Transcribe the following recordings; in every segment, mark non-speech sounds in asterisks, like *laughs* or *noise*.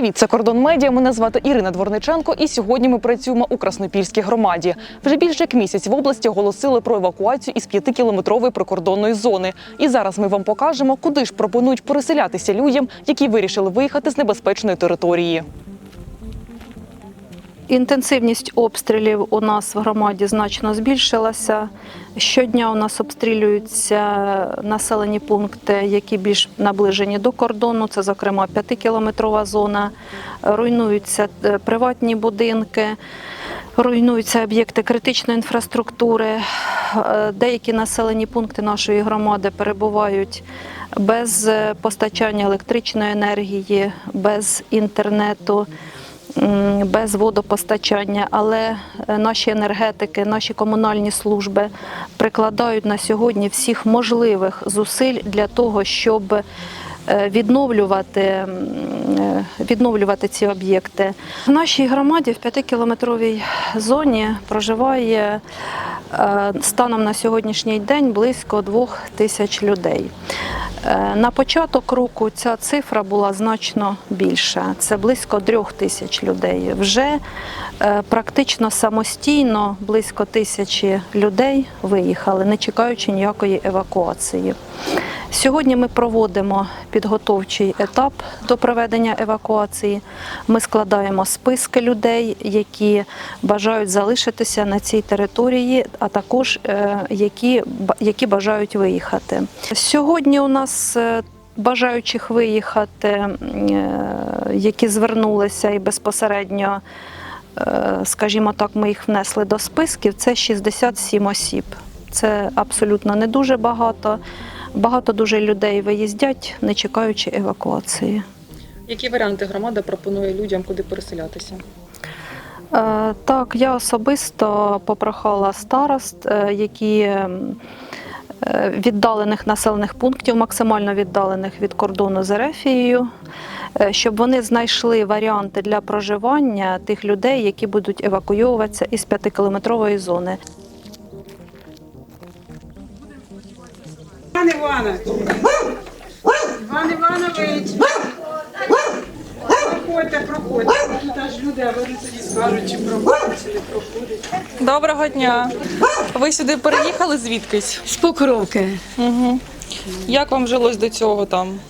Привіт, це кордон медіа. Мене звати Ірина Дворниченко, і сьогодні ми працюємо у Краснопільській громаді. Вже більше як місяць в області оголосили про евакуацію із п'ятикілометрової прикордонної зони. І зараз ми вам покажемо, куди ж пропонують переселятися людям, які вирішили виїхати з небезпечної території. Інтенсивність обстрілів у нас в громаді значно збільшилася. Щодня у нас обстрілюються населені пункти, які більш наближені до кордону. Це, зокрема, п'ятикілометрова зона. Руйнуються е, приватні будинки, руйнуються об'єкти критичної інфраструктури. Е, Деякі населені пункти нашої громади перебувають без е, постачання електричної енергії, без інтернету без водопостачання, але е, наші енергетики, наші комунальні служби прикладають на сьогодні всіх можливих зусиль для того, щоб е, відновлювати, е, відновлювати ці об'єкти. В нашій громаді в п'ятикілометровій зоні проживає станом на сьогоднішній день близько двох тисяч людей. Е, На початок року ця цифра була значно більша. Це близько трьох тисяч людей. Вже е, практично самостійно близько тисячі людей виїхали, не чекаючи ніякої евакуації. Сьогодні ми проводимо підготовчий етап до проведення евакуації. Ми складаємо списки людей, які бажають залишитися на цій території, а також е, які, які бажають виїхати. Сьогодні у нас е, бажаючих виїхати, е, які звернулися і безпосередньо, скажімо так, ми їх внесли до списків. Це 67 осіб. Це абсолютно не дуже багато. Багато дуже людей виїздять, не чекаючи евакуації. Які варіанти громада пропонує людям, куди переселятися? Е, Так, я особисто попрохала старост, е, які е, віддалених населених пунктів, максимально віддалених від кордону з Ерефією, щоб вони знайшли варіанти для проживання тих людей, які будуть евакуйовуватися із п'ятикілометрової зони. Іван Іванович. Іван Іванович. Проходьте, проходьте. Тут аж люди, а вони тоді скажуть, чи проходять, чи не проходять. Доброго дня. Ви сюди переїхали звідкись? З Покровки. Угу. Як вам жилось до цього там?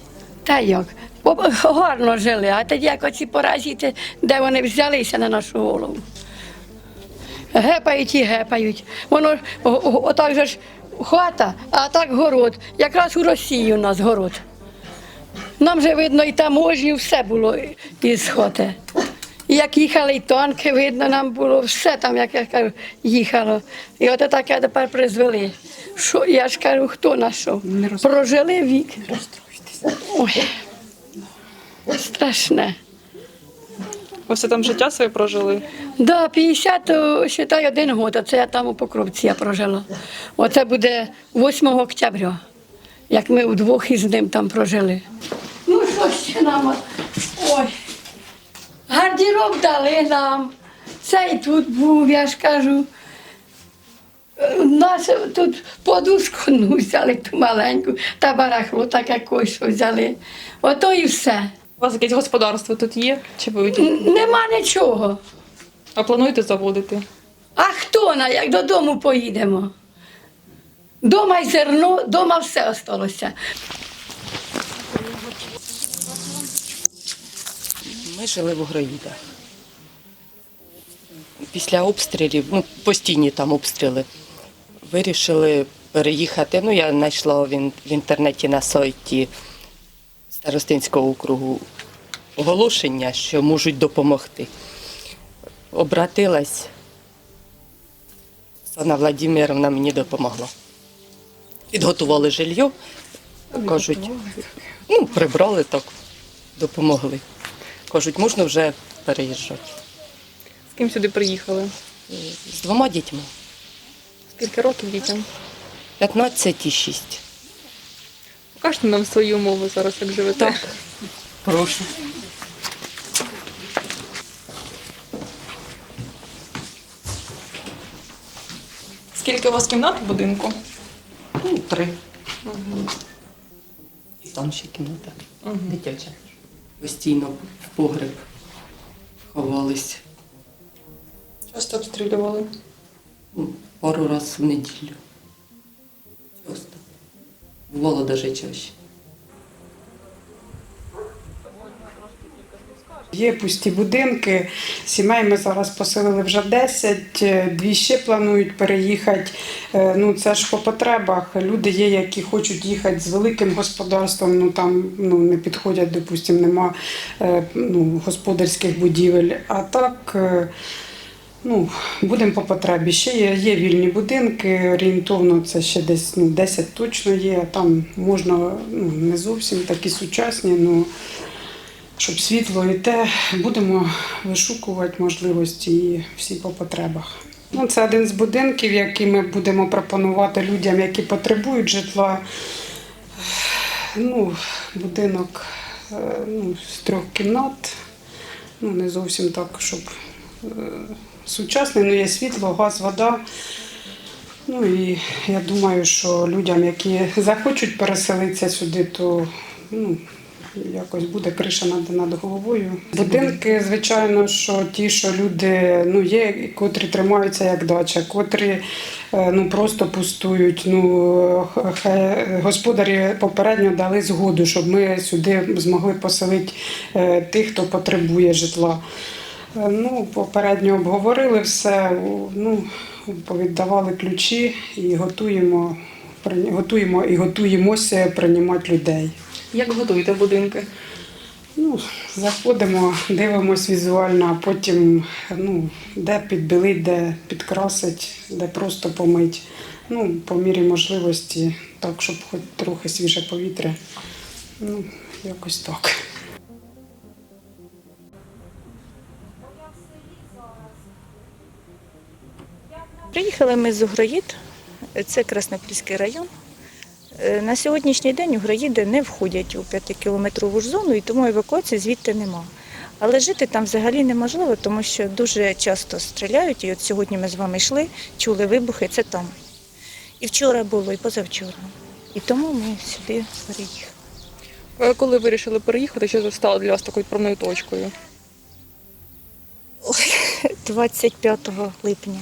Та як? Бо Гарно жили, а тоді як оці паразити, де вони взялися на нашу голову. Гепають і гепають. Воно ж о- о- отак же ж хата, а так город. Якраз у Росії у нас город. Нам же видно і таможню, все було із хати. І Як їхали, і танки видно, нам було все там, як я кажу, їхало. І от таке тепер призвели. Що я ж кажу, хто на що? Прожили вік. Ой. Страшне. Ви там життя своє прожили? Да, 50, то, считай, один год, а це я там у Покровці я прожила. Оце буде 8 октября, як ми удвох із ним там прожили. Ну, що ще нам? Ой. Гардероб дали нам. Цей тут був, я ж кажу. Нас тут подушку ну, взяли ту маленьку, та барахло таке якось що взяли. Ото і все. У вас якесь господарство тут є? Чи ви Нема нічого. а плануєте заводити? А хто на як додому поїдемо? Дома й зерно, дома все осталося. Ми жили в Угроїдах. Після обстрілів, ну, постійні там обстріли, вирішили переїхати. Ну, я знайшла в, ін- в інтернеті на сайті Старостинського округу оголошення, що можуть допомогти. Обратилась. Оксана Владимировна мені допомогла. Підготували жилье, кажуть, ну, прибрали так, допомогли. Кажуть, можна вже переїжджати. З ким сюди приїхали? З двома дітьми. Скільки років дітям? 15 і 6. Покажете нам свої умови зараз, як живете. Так. Прошу. Скільки у вас кімнат в будинку? Ну, три. І там ще кімната. Дитяча. постійно в погреб ховались. Часто обстрілювали. Ну, пару разів в неділю. Бувало навіть. Є пусті будинки. Сімей ми зараз поселили вже 10, е, дві ще планують переїхати. Е, Ну це ж по потребах. Люди є, які хочуть їхати з великим господарством. Ну там ну не підходять, допустимо, нема е, ну, господарських будівель. А так. Ну, будемо по потребі. Ще є, є вільні будинки, орієнтовно це ще десь ну, 10 точно є. Там можна ну, не зовсім такі сучасні, ну щоб світло і те, будемо вишукувати можливості і всі по потребах. Ну, це один з будинків, який ми будемо пропонувати людям, які потребують житла. Ну, будинок е, ну, з трьох кімнат. Ну, не зовсім так, щоб сучасний, ну є світло, газ, вода. Ну і я думаю, що людям, які захочуть переселитися сюди, то ну, якось буде криша над, над головою. Будинки, звичайно, що ті, що люди ну, є, котрі тримаються як дача, котрі е, ну, просто пустують. Ну, господарі попередньо дали згоду, щоб ми сюди змогли поселити е, тих, хто потребує житла. Е, Ну, попередньо обговорили все, ну, повіддавали ключі і готуємо, готуємо і готуємося приймати людей. Як готуєте будинки? Ну, заходимо, дивимось візуально, а потім ну, де підбілить, де підкрасить, де просто помить. Ну, по мірі можливості, так, щоб хоч трохи свіже повітря. Ну, якось так. Приїхали ми з Угроїд, це Краснопільський район. Е, На сьогоднішній день Угроїди не входять у 5-кілометрову ж зону, і тому евакуації звідти нема. Але жити там взагалі неможливо, тому що дуже часто стріляють. І от сьогодні ми з вами йшли, чули вибухи, це там. І вчора було, і позавчора. І тому ми сюди переїхали. Е, Коли вирішили переїхати, що це стало для вас такою відправною точкою? 25 *laughs* липня,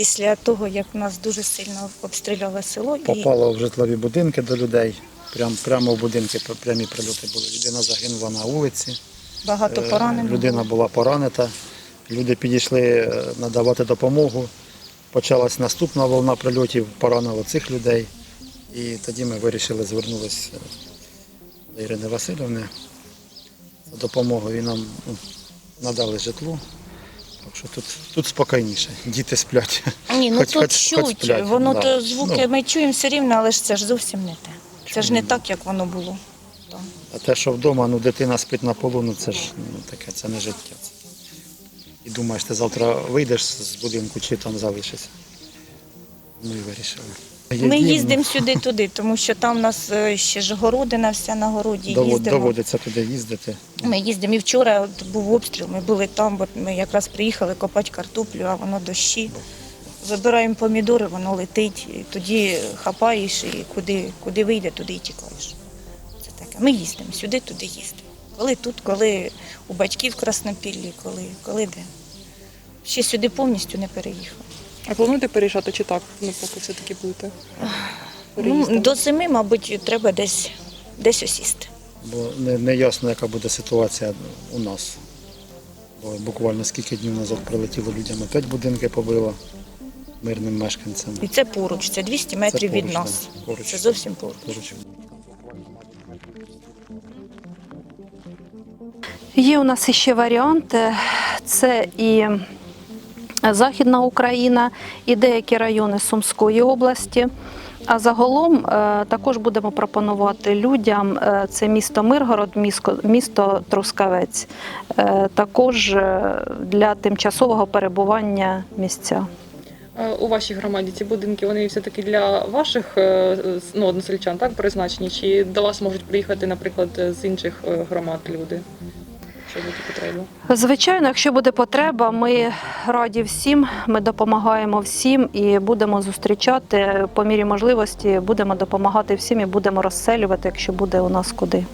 після того, як нас дуже сильно обстріляло село. Попало в житлові будинки до людей. Прям, прямо в будинки прямі прильоти були. Людина загинула на вулиці, Багато е, поранених. людина була поранена. Люди підійшли е, надавати допомогу. Почалась наступна волна прильотів, поранило цих людей. І тоді ми вирішили звернулися до Ірини Васильівни за допомогою. І нам ну, надали житло. Так що тут, тут спокійніше. Діти сплять. Ні, ну Хоч- тут хоч- хоч сплять, Воно да. то звуки Ну. ми чуємо все рівно, але ж це ж зовсім не те. Це ж не так, як воно було. там. А те, що вдома, ну дитина спить на полу, ну це ж ну, таке, це не життя. І думаєш, ти завтра вийдеш з будинку чи там залишишся. Ну і вирішили. Ми їздимо сюди-туди, тому що там у нас е, ще ж городина вся на городі. їздимо. доводиться туди їздити. Ми їздимо. І вчора от був обстріл, ми були там, бо ми якраз приїхали копати картоплю, а воно дощі. Вибираємо помідори, воно летить, і тоді хапаєш і куди, куди вийде, туди і тікаєш. Це таке. Ми їздимо сюди, туди їздимо. Коли тут, коли у батьків в Краснопіллі, коли, коли де. Ще сюди повністю не переїхали. А плануєте переїжджати чи так? Ну, поки все-таки будете? Ну, до зими, мабуть, треба десь, десь осісти. Бо не, не ясно, яка буде ситуація у нас. Бо буквально скільки днів назад прилетіло людям, опять будинки побило мирним мешканцям. І це поруч, це 200 метрів від поруч, нас. поруч. Це зовсім поруч. Поруч. Є у нас ще варіанти. Це і Західна Україна, і деякі райони Сумської області. А загалом е, також будемо пропонувати людям е, це місто Миргород, місто, Трускавець, е, також для тимчасового перебування місця. У вашій громаді ці будинки вони все-таки для ваших ну, односельчан так призначені? Чи до вас можуть приїхати, наприклад, з інших громад люди? Що буде потреба? Звичайно, якщо буде потреба, ми раді всім, ми допомагаємо всім і будемо зустрічати по мірі можливості, будемо допомагати всім і будемо розселювати, якщо буде у нас куди.